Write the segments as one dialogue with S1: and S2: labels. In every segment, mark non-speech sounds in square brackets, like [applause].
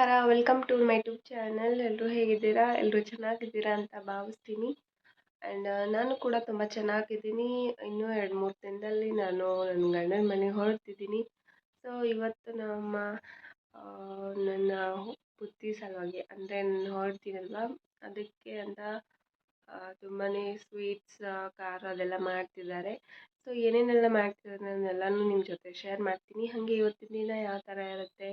S1: ನಮಸ್ಕಾರ welcome to my tube channel ಎಲ್ಲರೂ ಹೇಗಿದ್ದೀರಾ? ಎಲ್ಲರೂ ಚೆನ್ನಾಗಿದ್ದೀರಾ ಅಂತ ಭಾವಿಸ್ತೀನಿ. ಆ್ಯಂಡ್ ನಾನು ಕೂಡ ತುಂಬ ಚೆನ್ನಾಗಿದ್ದೀನಿ. ಇನ್ನೂ ಎರಡು ಮೂರು ದಿನದಲ್ಲಿ ನಾನು ನನ್ನ ಗಂಡನ ಮನೆ ಹೊರಡ್ತಿದ್ದೀನಿ. ಸೊ ಇವತ್ತು ನಮ್ಮ ನನ್ನ ಬುದ್ಧಿ ಸಲುವಾಗಿ, ಅಂದರೆ ನಾನು ಹೊರಡ್ತೀನಲ್ವ? ಅದಕ್ಕೆ ಅಂತ ತುಂಬಾ ಸ್ವೀಟ್ಸ್ ಖಾರ ಅದೆಲ್ಲ ಮಾಡ್ತಿದ್ದಾರೆ. ಸೊ ಏನೇನೆಲ್ಲ ಮಾಡ್ತಿದ್ದಾರೆ ನಾನೆಲ್ಲನೂ ನಿಮ್ಮ ಜೊತೆ ಶೇರ್ ಮಾಡ್ತೀನಿ. ಹಾಗೆ ಇವತ್ತಿನ ದಿನ ಯಾವ ಥರ ಇರುತ್ತೆ?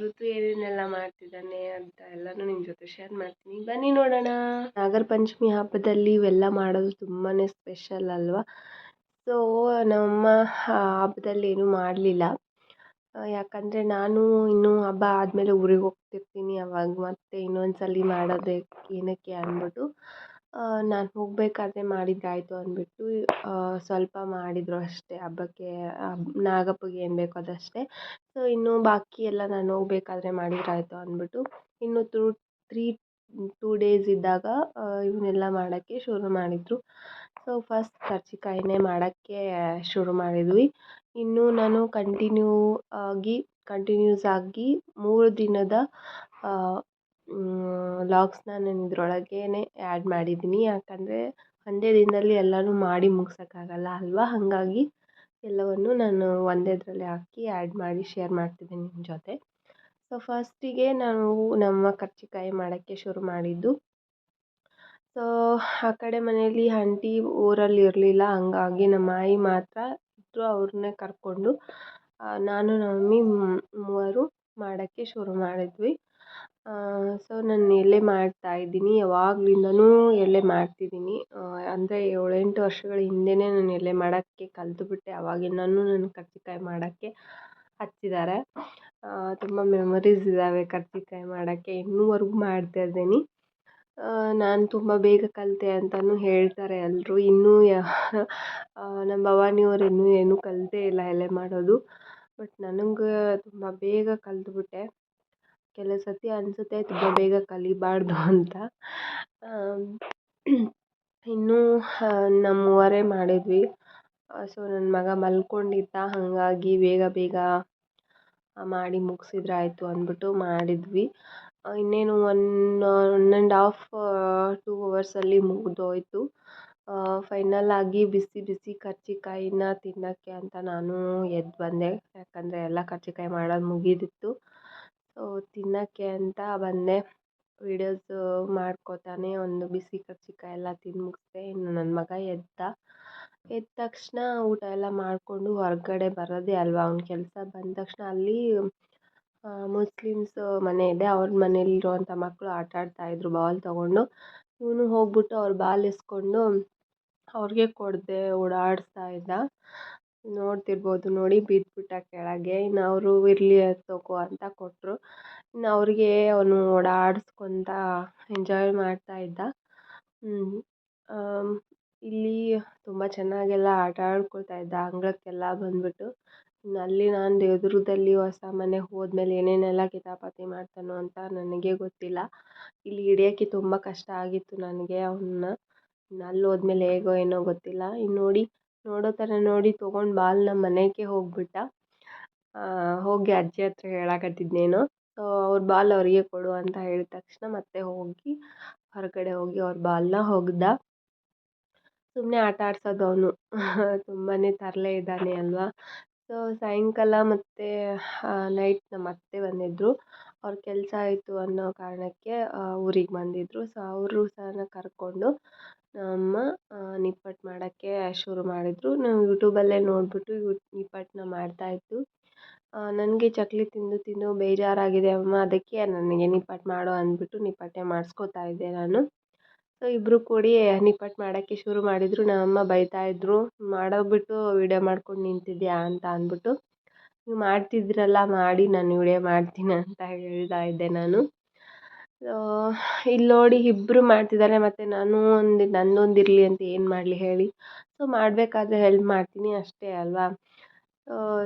S1: ಋತು ಏನೇನೆಲ್ಲ ಮಾಡ್ತಿದ್ದಾನೆ ಅಂತ ಎಲ್ಲನೂ ನಿಮ್ಮ ಜೊತೆ ಶೇರ್ ಮಾಡ್ತೀನಿ. ಬನ್ನಿ ನೋಡೋಣ. ನಾಗರ ಪಂಚಮಿ ಹಬ್ಬದಲ್ಲಿ ಇವೆಲ್ಲ ಮಾಡೋದು ತುಂಬಾ ಸ್ಪೆಷಲ್ ಅಲ್ವಾ? ಸೊ ನಮ್ಮ ಹಬ್ಬದಲ್ಲಿ ಏನೂ ಮಾಡಲಿಲ್ಲ. ಯಾಕಂದರೆ ನಾನು ಇನ್ನೂ ಹಬ್ಬ ಆದಮೇಲೆ ಊರಿಗೆ ಹೋಗ್ತಿರ್ತೀನಿ ಅವಾಗ, ಮತ್ತೆ ಇನ್ನೊಂದು ಸಲ ಮಾಡೋದಕ್ಕೆ ಏನಕ್ಕೆ ಅಂದ್ಬಿಟ್ಟು. ನಾನು ಹೋಗಬೇಕಾದ್ರೆ ಮಾಡಿದ್ದಾಯಿತು ಅಂದ್ಬಿಟ್ಟು ಸ್ವಲ್ಪ ಮಾಡಿದರು ಅಷ್ಟೇ. ಹಬ್ಬಕ್ಕೆ ನಾಗಪ್ಪಗೆ ಏನು ಬೇಕೋ ಅದಷ್ಟೇ. ಸೊ ಇನ್ನು ಬಾಕಿ ಎಲ್ಲ ನಾನು ಹೋಗ್ಬೇಕಾದ್ರೆ ಮಾಡಿದ್ದಾಯಿತು ಅಂದ್ಬಿಟ್ಟು, ಇನ್ನು ಟೂ ತ್ರೀ ಟೂ ಡೇಸ್ ಇದ್ದಾಗ ಇವನ್ನೆಲ್ಲ ಮಾಡೋಕ್ಕೆ ಶುರು ಮಾಡಿದರು. ಸೊ ಫಸ್ಟ್ ಕರ್ಜಿಕಾಯಿನೇ ಮಾಡೋಕ್ಕೆ ಶುರು ಮಾಡಿದ್ವಿ. ಇನ್ನು ನಾನು ಕಂಟಿನ್ಯೂ ಆಗಿ ಕಂಟಿನ್ಯೂಸ್ ಆಗಿ ಮೂರು ದಿನದ ಲಾಗ್ಸ್ನ ನಾನು ಇದರೊಳಗೇನೆ ಆ್ಯಡ್ ಮಾಡಿದ್ದೀನಿ. ಯಾಕಂದರೆ ಒಂದೇ ದಿನದಲ್ಲಿ ಎಲ್ಲನೂ ಮಾಡಿ ಮುಗ್ಸೋಕ್ಕಾಗಲ್ಲ ಅಲ್ವಾ? ಹಾಗಾಗಿ ಎಲ್ಲವನ್ನು ನಾನು ಒಂದೇದ್ರಲ್ಲೇ ಹಾಕಿ ಆ್ಯಡ್ ಮಾಡಿ ಶೇರ್ ಮಾಡ್ತಿದ್ದೀನಿ ನಿಮ್ಮ ಜೊತೆ. ಸೊ ಫಸ್ಟಿಗೆ ನಾವು ನಮ್ಮ ಕರ್ಚಿಕಾಯಿ ಮಾಡೋಕ್ಕೆ ಶುರು ಮಾಡಿದ್ದು. ಸೊ ಆ ಕಡೆ ಮನೆಯಲ್ಲಿ ಆಂಟಿ ಊರಲ್ಲಿ ಇರಲಿಲ್ಲ. ಹಂಗಾಗಿ ನಮ್ಮ ಆಯಿ ಮಾತ್ರ ಇದ್ದರು ಅವ್ರನ್ನೇ ಕರ್ಕೊಂಡು ನಾನು ನಮ್ಮ ಮಮ್ಮಿ ಮೂವರು ಮಾಡೋಕ್ಕೆ ಶುರು ಮಾಡಿದ್ವಿ. ಸೊ ನಾನು ಎಲೆ ಮಾಡ್ತಾಯಿದ್ದೀನಿ ಯಾವಾಗ್ಲಿಂದನೂ ಎಲೆ ಮಾಡ್ತಿದ್ದೀನಿ. ಅಂದರೆ ಏಳೆಂಟು ವರ್ಷಗಳ ಹಿಂದೆಯೇ ನಾನು ಎಲೆ ಮಾಡೋಕ್ಕೆ ಕಲಿತ್ಬಿಟ್ಟೆ. ಆವಾಗಿಂದನೂ ನಾನು ಕರ್ಜಿಕಾಯಿ ಮಾಡೋಕ್ಕೆ ಹಚ್ಚಿದ್ದಾರೆ. ತುಂಬ ಮೆಮೊರೀಸ್ ಇದ್ದಾವೆ ಕರ್ಜಿಕಾಯಿ ಮಾಡೋಕ್ಕೆ. ಇನ್ನೂವರೆಗೂ ಮಾಡ್ತಾ ಇದ್ದೀನಿ. ನಾನು ತುಂಬ ಬೇಗ ಕಲಿತೆ ಅಂತಲೂ ಹೇಳ್ತಾರೆ ಎಲ್ಲರೂ ಇನ್ನೂ ನಮ್ಮ ನಮ್ಮ ಭವಾನಿಯವ್ರು ಇನ್ನೂ ಏನೂ ಕಲಿತೇ ಇಲ್ಲ ಎಲೆ ಮಾಡೋದು. ಬಟ್ ನನಗೆ ತುಂಬ ಬೇಗ ಕಲಿತ್ಬಿಟ್ಟೆ. ಕೆಲವು ಸತಿ ಅನಿಸುತ್ತೆ, ತುಂಬ ಬೇಗ ಕಲಿಬಾರ್ದು [laughs] ಅಂತ. ಇನ್ನೂ ನಮ್ಮವರೇ ಮೂವರೇ ಮಾಡಿದ್ವಿ ಸೊ ನನ್ನ ಮಗ ಮಲ್ಕೊಂಡಿದ್ದ, ಹಾಗಾಗಿ ಬೇಗ ಬೇಗ ಮಾಡಿ ಮುಗಿಸಿದ್ರಾಯ್ತು ಅಂದ್ಬಿಟ್ಟು ಮಾಡಿದ್ವಿ. ಇನ್ನೇನು one one and half two ಅವರ್ಸಲ್ಲಿ ಮುಗಿದೋಯ್ತು. ಫೈನಲ್ ಆಗಿ ಬಿಸಿ ಬಿಸಿ ಕರ್ಜಿಕಾಯಿನ ತಿನ್ನೋಕ್ಕೆ ಅಂತ ನಾನು ಎದ್ದು ಬಂದೆ. ಯಾಕಂದರೆ ಎಲ್ಲ ಕರ್ಜಿಕಾಯಿ ಮಾಡೋದು ಮುಗಿದಿತ್ತು. ಸೊ ತಿನ್ನೋಕ್ಕೆ ಅಂತ ಬಂದೆ. ವೀಡಿಯೋಸ್ ಮಾಡ್ಕೊತಾನೆ, ಒಂದು ಬಿಸಿ ಕರ್ಜಿಕಾಯಿ ಎಲ್ಲ ತಿಂದು ಮುಗಿಸ್ದೆ. ಇನ್ನು ನನ್ನ ಮಗ ಎದ್ದ. ಎದ್ದ ತಕ್ಷಣ ಊಟ ಎಲ್ಲ ಮಾಡಿಕೊಂಡು ಹೊರಗಡೆ ಬರೋದೇ ಅಲ್ವಾ? ಅವ್ನ ಕೆಲಸ ಬಂದ ತಕ್ಷಣ ಅಲ್ಲಿ ಮುಸ್ಲಿಮ್ಸ್ ಮನೆ ಇದೆ. ಅವ್ರ ಮನೇಲಿರುವಂಥ ಮಕ್ಕಳು ಆಟ ಆಡ್ತಾಯಿದ್ರು ಬಾಲ್ ತೊಗೊಂಡು. ಇವನು ಹೋಗ್ಬಿಟ್ಟು ಅವ್ರ ಬಾಲ್ ಎಸ್ಕೊಂಡು ಅವ್ರಿಗೆ ಕೊಡದೆ, ಓಡಾಡಿಸ್ತಾ ಇದ್ದ. ನೋಡ್ತಿರ್ಬೋದು. ನೋಡಿ ಬಿದ್ದುಬಿಟ್ಟ ಕೆಳಗೆ. ಇನ್ನು ಅವರು ಇರಲಿ ತಗೋ ಅಂತ ಕೊಟ್ಟರು ಇನ್ನು ಅವ್ರಿಗೆ ಅವನು ಓಡಾಡಿಸ್ಕೊತ ಎಂಜಾಯ್ ಮಾಡ್ತಾ ಇದ್ದ. ಇಲ್ಲಿ ತುಂಬ ಚೆನ್ನಾಗೆಲ್ಲ ಆಟ ಆಡ್ಕೊಳ್ತಾ ಇದ್ದ. ಅಂಗಳಕ್ಕೆಲ್ಲ ಬಂದುಬಿಟ್ಟು. ಇನ್ನು ಅಲ್ಲಿ ನಾನು ಎದುರುದಲ್ಲಿ ಹೊಸ ಮನೆಗೆ ಹೋದ್ಮೇಲೆ ಏನೇನೆಲ್ಲ ಕಿತಾಪತಿ ಮಾಡ್ತಾನೋ ಅಂತ ನನಗೆ ಗೊತ್ತಿಲ್ಲ. ಇಲ್ಲಿ ಹಿಡಿಯೋಕ್ಕೆ ತುಂಬ ಕಷ್ಟ ಆಗಿತ್ತು ನನಗೆ ಅವನ್ನ. ಅಲ್ಲಿ ಹೋದ್ಮೇಲೆ ಹೇಗೋ ಏನೋ ಗೊತ್ತಿಲ್ಲ. ಇನ್ನು ನೋಡಿ ನೋಡೋ ಥರ ನೋಡಿ ತೊಗೊಂಡು ಬಾಲ್ನ ಮನೆಗೆ ಹೋಗಿಬಿಟ್ಟ. ಹೋಗಿ ಅಜ್ಜಿ ಹತ್ರ ಹೇಳಕತ್ತಿದ್ನೇನೋ ಸೊ ಅವ್ರ ಬಾಲ್ ಅವರಿಗೆ ಕೊಡು ಅಂತ ಹೇಳಿದ ತಕ್ಷಣ ಮತ್ತೆ ಹೋಗಿ ಹೊರಗಡೆ ಹೋಗಿ ಅವ್ರ ಬಾಲನ್ನ ಒಗ್ದ ಸುಮ್ಮನೆ ಆಟ ಆಡ್ಸೋದು ಅವನು. [laughs] ತುಂಬಾ ತರಲೆ ಇದ್ದಾನೆ ಅಲ್ವಾ? ಸೊ ಸಾಯಂಕಾಲ ಮತ್ತು ನೈಟ್ ನಮ್ಮ ಅತ್ತೆ ಬಂದಿದ್ದರು ಅವ್ರ ಕೆಲಸ ಆಯಿತು ಅನ್ನೋ ಕಾರಣಕ್ಕೆ ಊರಿಗೆ ಬಂದಿದ್ದರು ಸೊ, ಅವರು ಸಹ ಕರ್ಕೊಂಡು ನಮ್ಮ ನಿಪ್ಪಟ್ಟು ಮಾಡೋಕ್ಕೆ ಶುರು ಮಾಡಿದರು. ನಾವು ಯೂಟ್ಯೂಬಲ್ಲೇ ನೋಡಿಬಿಟ್ಟು ನಿಪ್ಪಟ್ಟನ್ನ ಮಾಡ್ತಾಯಿದ್ದು ನನಗೆ ಚಕ್ಲಿ ತಿಂದು ತಿಂದು ಬೇಜಾರಾಗಿದೆ, ಅಮ್ಮ, ಅದಕ್ಕೆ ನನಗೆ ನಿಪ್ಪಟ್ಟು ಮಾಡು ಅಂದ್ಬಿಟ್ಟು ನಿಪ್ಪಟ್ಟೆ ಮಾಡ್ಸ್ಕೊತಾ ಇದ್ದೆ ನಾನು. ಸೊ ಇಬ್ಬರು ಕೂಡಿ ನಿಪ್ಪಟ್ಟು ಮಾಡೋಕ್ಕೆ ಶುರು ಮಾಡಿದರು. ನಮ್ಮಮ್ಮ ಬೈತಾ ಇದ್ದರು ಮಾಡೋದು ಬಿಟ್ಟು ವೀಡಿಯೋ ಮಾಡ್ಕೊಂಡು ನಿಂತಿದ್ಯಾ ಅಂತ ಅಂದ್ಬಿಟ್ಟು. ನೀವು ಮಾಡ್ತಿದ್ದೀರಲ್ಲ, ಮಾಡಿ ನಾನು ವೀಡಿಯೋ ಮಾಡ್ತೀನಿ ಅಂತ ಹೇಳ್ತಾ ಇದ್ದೆ ನಾನು. ಇಲ್ಲಿ ನೋಡಿ ಇಬ್ರು ಮಾಡ್ತಿದ್ದಾರೆ, ಮತ್ತು ನಾನು ಒಂದು, ನಂದೊಂದು ಇರಲಿ ಅಂತ ಏನು ಮಾಡಲಿ ಹೇಳಿ. ಸೊ ಮಾಡಬೇಕಾದ್ರೆ ಹೆಲ್ಪ್ ಮಾಡ್ತೀನಿ ಅಷ್ಟೇ ಅಲ್ವಾ?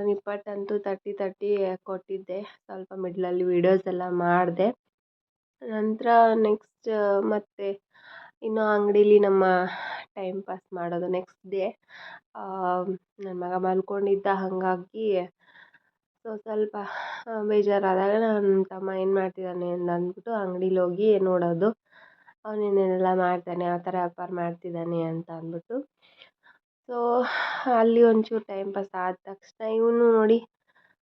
S1: ನಿಪ್ಪಟ್ಟಂತೂ ತರ್ಟಿ ತರ್ಟಿ ಕೊಟ್ಟಿದ್ದೆ. ಸ್ವಲ್ಪ ಮಿಡ್ಲಲ್ಲಿ ವೀಡಿಯೋಸ್ ಎಲ್ಲ ಮಾಡಿದೆ. ನಂತರ ನೆಕ್ಸ್ಟ್ ಮತ್ತು ಇನ್ನು ಅಂಗಡೀಲಿ ನಮ್ಮ ಟೈಮ್ ಪಾಸ್ ಮಾಡೋದು ನೆಕ್ಸ್ಟ್ ಡೇ ನನ್ನ ಮಗ ಮಲ್ಕೊಂಡಿದ್ದ, ಹಾಗಾಗಿ ಸೊ, ಸ್ವಲ್ಪ ಬೇಜಾರಾದಾಗ ನನ್ನ ತಮ್ಮ ಏನು ಮಾಡ್ತಿದ್ದಾನೆ ಅಂತ ಅಂದ್ಬಿಟ್ಟು ಅಂಗ್ಡಿಲಿ ಹೋಗಿ ನೋಡೋದು. ಅವ್ನು ಏನೇನೆಲ್ಲ ಮಾಡ್ತಾನೆ ಯಾವ ಥರ ವ್ಯಾಪಾರ ಮಾಡ್ತಿದ್ದಾನೆ ಅಂತ ಅಂದ್ಬಿಟ್ಟು. ಸೊ, ಅಲ್ಲಿ ಒಂಚೂರು ಟೈಮ್ ಪಾಸ್ ಆದ ತಕ್ಷಣ ಇವನು ನೋಡಿ,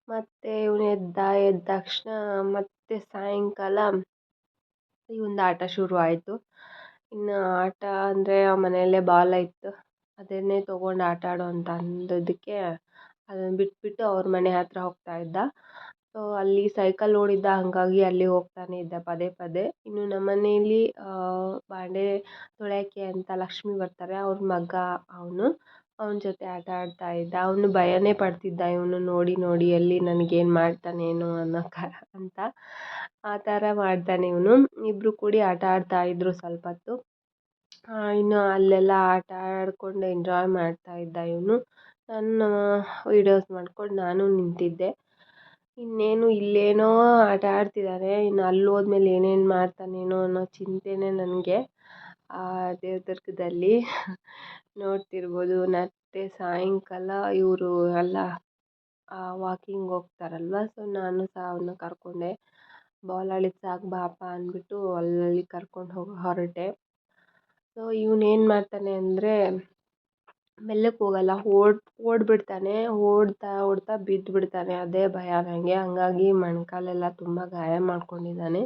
S1: ಮತ್ತೆ ಇವನು ಎದ್ದ ಎದ್ದ ತಕ್ಷಣ ಮತ್ತೆ ಸಾಯಂಕಾಲ ಇವಂದು ಆಟ ಶುರು ಆಯಿತು ಇನ್ನು ಆಟ ಅಂದರೆ ಮನೆಯಲ್ಲೇ ಬಾಲ್ ಇತ್ತು. ಅದನ್ನೇ ತೊಗೊಂಡು ಆಟ ಆಡು ಅಂತ ಅಂದಿದ್ದಕ್ಕೆ ಅದನ್ನು ಬಿಟ್ಬಿಟ್ಟು ಅವ್ರ ಮನೆ ಹತ್ತಿರ ಹೋಗ್ತಾ ಇದ್ದ. ಸೊ ಅಲ್ಲಿ ಸೈಕಲ್ ಓಡಿದ್ದ, ಹಾಗಾಗಿ ಅಲ್ಲಿ ಹೋಗ್ತಾನೆ ಇದ್ದ ಪದೇ ಪದೇ. ಇನ್ನು ನಮ್ಮ ಮನೇಲಿ ಬಾಂಡೆ ತೊಳೆಯೋಕ್ಕೆ ಅಂತ ಲಕ್ಷ್ಮಿ ಬರ್ತಾರೆ, ಅವ್ರ ಮಗ ಅವನು. ಅವನ ಜೊತೆ ಆಟ ಆಡ್ತಾ ಇದ್ದ. ಅವನು ಭಯನೇ ಪಡ್ತಿದ್ದ, ಇವನು ನೋಡಿ ನೋಡಿ ಅಲ್ಲಿ ನನಗೇನು ಮಾಡ್ತಾನೇನೋ ಅನ್ನೋ ಕ ಅಂತ. ಆ ಥರ ಮಾಡ್ತಾನೆ ಇವನು. ಇಬ್ಬರು ಕೂಡಿ ಆಟ ಆಡ್ತಾ ಇದ್ದರು ಸ್ವಲ್ಪ ಹೊತ್ತು ಇನ್ನು ಅಲ್ಲೆಲ್ಲ ಆಟ ಆಡ್ಕೊಂಡು ಎಂಜಾಯ್ ಮಾಡ್ತಾ ಇದ್ದ ಇವನು. ನಾನು ವೀಡಿಯೋಸ್ ಮಾಡ್ಕೊಂಡು ನಾನು ನಿಂತಿದ್ದೆ. ಇನ್ನೇನು ಇಲ್ಲೇನೋ ಆಟ ಆಡ್ತಿದ್ದಾರೆ ಇನ್ನು ಅಲ್ಲಿ ಹೋದ್ಮೇಲೆ ಏನೇನು ಮಾಡ್ತಾನೇನೋ ಅನ್ನೋ ಚಿಂತೆನೇ ನನಗೆ ಆ ದೇವದುರ್ಗದಲ್ಲಿ. ನೋಡ್ತಿರ್ಬೋದು ಮತ್ತು ಸಾಯಂಕಾಲ ಇವರು ಎಲ್ಲ ವಾಕಿಂಗ್ ಹೋಗ್ತಾರಲ್ವ? ಸೊ ನಾನು ಸಹ ಅವನ್ನ ಕರ್ಕೊಂಡೆ. ಬಾಲ್ ಆಡಿದ್ದು ಸಾಕು ಬಾಪ ಅಂದ್ಬಿಟ್ಟು ಅಲ್ಲಿ ಕರ್ಕೊಂಡು ಹೋಗಿ ಹೊರಟೆ. ಸೊ ಇವನೇನು ಮಾಡ್ತಾನೆ ಅಂದರೆ ಮೆಲ್ಲಕ್ಕೆ ಹೋಗಲ್ಲ, ಓಡಿ, ಓಡಿಬಿಡ್ತಾನೆ, ಓಡ್ತಾ ಓಡ್ತಾ ಬಿದ್ದುಬಿಡ್ತಾನೆ ಅದೇ ಭಯ ನನಗೆ ಹಂಗಾಗಿ ಮೊಣ್ಕಾಲೆಲ್ಲ ತುಂಬ ಗಾಯ ಮಾಡ್ಕೊಂಡಿದ್ದಾನೆ.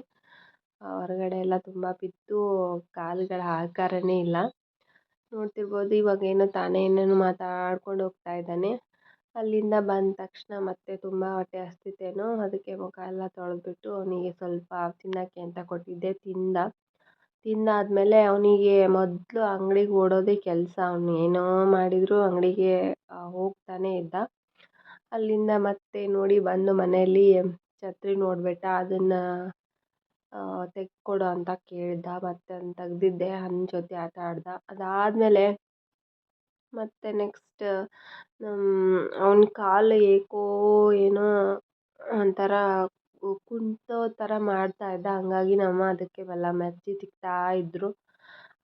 S1: ಹೊರಗಡೆ ಎಲ್ಲ ತುಂಬ ಬಿದ್ದು ಕಾಲುಗಳ ಆಕಾರನೇ ಇಲ್ಲ. ನೋಡ್ತಿರ್ಬೋದು, ಇವಾಗ ಏನೋ ತಾನೇ ಏನೇನೋ ಮಾತಾಡ್ಕೊಂಡು ಹೋಗ್ತಾ ಇದ್ದಾನೆ. ಅಲ್ಲಿಂದ ಬಂದ ತಕ್ಷಣ ಮತ್ತೆ ತುಂಬ ಹೊಟ್ಟೆ ಹಸ್ದಿತ್ತೇನೋ ಅದಕ್ಕೆ ಮುಖ ಎಲ್ಲ ತೊಳೆದ್ಬಿಟ್ಟು ಅವನಿಗೆ ಸ್ವಲ್ಪ ತಿನ್ನೋಕ್ಕೆ ಅಂತ ಕೊಟ್ಟಿದ್ದೆ, ತಿಂದ. ತಿಂದಾದಮೇಲೆ ಅವನಿಗೆ ಮೊದಲು ಅಂಗ್ಡಿಗೆ ಓಡೋದೇ ಕೆಲಸ ಅವನು. ಏನೋ ಮಾಡಿದರೂ ಅಂಗಡಿಗೆ ಹೋಗ್ತಾನೆ ಇದ್ದ. ಅಲ್ಲಿಂದ ಮತ್ತೆ ನೋಡಿ ಬಂದು ಮನೆಯಲ್ಲಿ ಛತ್ರಿ ನೋಡಿಬಿಟ್ಟ ಅದನ್ನು ತೆಗ್ದುಕೊಡು ಅಂತ ಕೇಳಿದ. ಮತ್ತೆ ಅದನ್ನ ತೆಗ್ದಿದ್ದೆ ಅವನ ಜೊತೆ ಆಟ ಆಡಿದ. ಅದಾದಮೇಲೆ ಮತ್ತೆ ನೆಕ್ಸ್ಟ್ ಅವನ ಕಾಲು ಏಕೋ ಏನೋ ಒಂಥರ ಕುಂಟೋ ಥರ ಮಾಡ್ತಾ ಇದ್ದ. ಹಂಗಾಗಿ ನಮ್ಮ ಅದಕ್ಕೆ ಬಲ್ಲ ಮಜ್ಜಿ ತಿಕ್ತಾ ಇದ್ದರು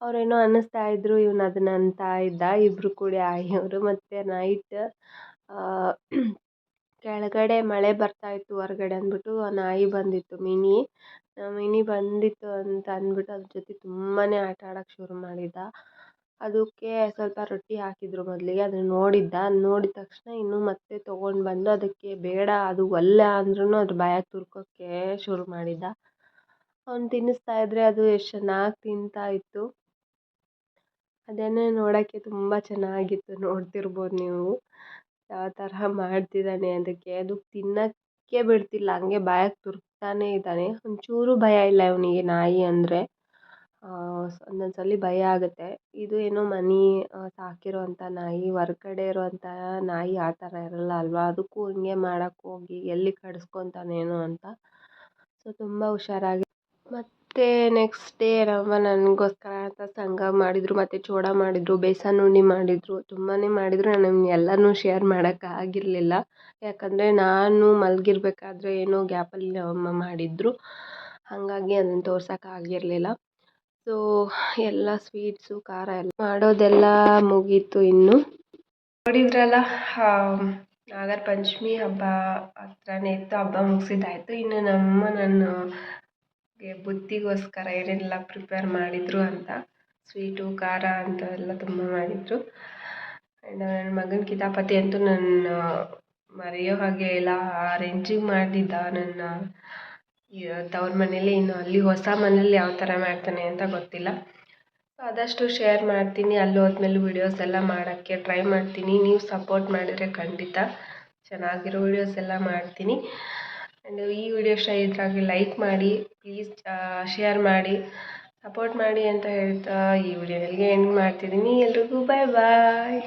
S1: ಅವರೇನೋ ಅನ್ನಿಸ್ತಾ ಇದ್ದರು ಇವ್ನು ಅದನ್ನ ಅಂತಾ ಇದ್ದ? ಇಬ್ಬರು ಕೂಡಿ ಆಯಿಯವರು ಮತ್ತು ನೈಟ್ ಕೆಳಗಡೆ ಮಳೆ ಬರ್ತಾ ಇತ್ತು ಹೊರ್ಗಡೆ ಅಂದ್ಬಿಟ್ಟು ನಾಯಿ ಬಂದಿತ್ತು, ಮಿನಿ. ಮಿನಿ ಬಂದಿತ್ತು ಅಂತ ಅಂದ್ಬಿಟ್ಟು ಅದ್ರ ಜೊತೆ ತುಂಬಾ ಆಟ ಆಡಕ್ಕೆ ಶುರು ಮಾಡಿದ್ದ ಅದಕ್ಕೆ ಸ್ವಲ್ಪ ರೊಟ್ಟಿ ಹಾಕಿದ್ರು ಮೊದಲಿಗೆ, ಅದನ್ನ ನೋಡಿದ್ದ. ನೋಡಿದ ತಕ್ಷಣ ಇನ್ನು ಮತ್ತೆ ತೊಗೊಂಡು ಬಂದು ಅದಕ್ಕೆ ಬೇಡ, ಅದು ಒಲ್ಲ ಅಂದ್ರೂ ಅದ್ರ ಬಾಯಾಗೆ ತುರ್ಕೋಕ್ಕೆ ಶುರು ಮಾಡಿದ್ದ. ಅವ್ನು ತಿನ್ನಿಸ್ತಾ ಇದ್ದರೆ ಅದು ಎಷ್ಟು ಚೆನ್ನಾಗಿ ತಿಂತಾ ಇತ್ತು. ಅದನ್ನೇ ನೋಡೋಕ್ಕೆ ತುಂಬ ಚೆನ್ನಾಗಿತ್ತು. ನೋಡ್ತಿರ್ಬೋದು ನೀವು. ಯಾವ ಥರ ಮಾಡ್ತಿದ್ದಾನೆ ಅದಕ್ಕೆ. ಅದು ತಿನ್ನೋಕ್ಕೆ ಬಿಡ್ತಿಲ್ಲ. ಹಂಗೆ ಬಾಯಾಗೆ ತುರ್ಕ್ತಾನೆ ಇದ್ದಾನೆ. ಒಂಚೂರು ಭಯ ಇಲ್ಲ ಇವನಿಗೆ ನಾಯಿ ಅಂದರೆ. ಒಂದೊಂದು ಸಲ ಭಯ ಆಗುತ್ತೆ. ಇದು ಏನೋ ಮನೆ ಸಾಕಿರೋಂಥ ನಾಯಿ, ಹೊರ್ಗಡೆ ಇರುವಂಥ ನಾಯಿ ಆ ಥರ ಇರಲ್ಲ ಅಲ್ವಾ? ಅದಕ್ಕೂ ಹಿಂಗೆ ಮಾಡೋಕ್ಕೆ ಹೋಗಿ ಎಲ್ಲಿ ಕಡಿಸ್ಕೊತಾನೇನೋ ಅಂತ. ಸೊ, ತುಂಬ ಹುಷಾರಾಗಿ ಮತ್ತು ನೆಕ್ಸ್ಟ್ ಡೇ ನಮ್ಮ ನನಗೋಸ್ಕರ ಅಂತ ಸಂಗ ಮಾಡಿದರು, ಮತ್ತು ಚೋಡ ಮಾಡಿದರು, ಬೇಸನ್ ಉಂಡೆ ಮಾಡಿದರು ತುಂಬಾ ಮಾಡಿದರು. ನಾನು ಎಲ್ಲನೂ ಶೇರ್ ಮಾಡೋಕ್ಕಾಗಿರಲಿಲ್ಲ ಯಾಕಂದರೆ ನಾನು ಮಲಗಿರ್ಬೇಕಾದ್ರೆ ಏನೋ ಗ್ಯಾಪಲ್ಲಿ ನಮ್ಮಮ್ಮ ಮಾಡಿದರು. ಹಾಗಾಗಿ ಅದನ್ನು ತೋರ್ಸಕ್ಕೆ ಆಗಿರಲಿಲ್ಲ. ಸೊ ಎಲ್ಲ ಸ್ವೀಟ್ಸು ಖಾರ ಎಲ್ಲ ಮಾಡೋದೆಲ್ಲ ಮುಗೀತು ಇನ್ನು. ನೋಡಿದ್ರಲ್ಲ ನಾಗರ ಪಂಚಮಿ ಹಬ್ಬ ಹತ್ರನೇ ಇತ್ತು, ಹಬ್ಬ ಮುಗಿಸಿದ್ದಾಯಿತು. ಇನ್ನು ನಮ್ಮ ನನ್ನ ಬುತ್ತಿಗೋಸ್ಕರ ಏನೆಲ್ಲ ಪ್ರಿಪೇರ್ ಮಾಡಿದರು ಅಂತ ಸ್ವೀಟು ಖಾರ ಅಂತ ಎಲ್ಲ ತುಂಬ ಮಾಡಿದರು. ಆ್ಯಂಡ್ ನನ್ನ ಮಗನ ಕಿತಾಪತಿ ಅಂತೂ ನನ್ನ ಮರೆಯೋ ಹಾಗೆ ಇಲ್ಲ ಆ ರೇಂಜಿಗೆ ಮಾಡಿದ್ದ ನನ್ನ ತವ್ರ ಮನೇಲಿ ಇನ್ನು ಅಲ್ಲಿ ಹೊಸ ಮನೇಲಿ ಯಾವ ಥರ ಮಾಡ್ತಾನೆ ಅಂತ ಗೊತ್ತಿಲ್ಲ. ಆದಷ್ಟು ಶೇರ್ ಮಾಡ್ತೀನಿ. ಅಲ್ಲಿ ಹೋದ್ಮೇಲೆ ವೀಡಿಯೋಸ್ ಎಲ್ಲ ಮಾಡೋಕ್ಕೆ ಟ್ರೈ ಮಾಡ್ತೀನಿ. ನೀವು ಸಪೋರ್ಟ್ ಮಾಡಿದರೆ ಖಂಡಿತ. ಚೆನ್ನಾಗಿರೋ ವೀಡಿಯೋಸ್ ಎಲ್ಲ ಮಾಡ್ತೀನಿ. ಆ್ಯಂಡ್ ಈ ವಿಡಿಯೋ ಇಷ್ಟ ಇದ್ರಾಗೆ ಲೈಕ್ ಮಾಡಿ ಪ್ಲೀಸ್ ಶೇರ್ ಮಾಡಿ ಸಪೋರ್ಟ್ ಮಾಡಿ ಅಂತ ಹೇಳ್ತಾ ಈ ವಿಡಿಯೋ ಎಂಡ್ ಮಾಡ್ತಿದ್ದೀನಿ. ಎಲ್ರಿಗೂ ಬಾಯ್ ಬಾಯ್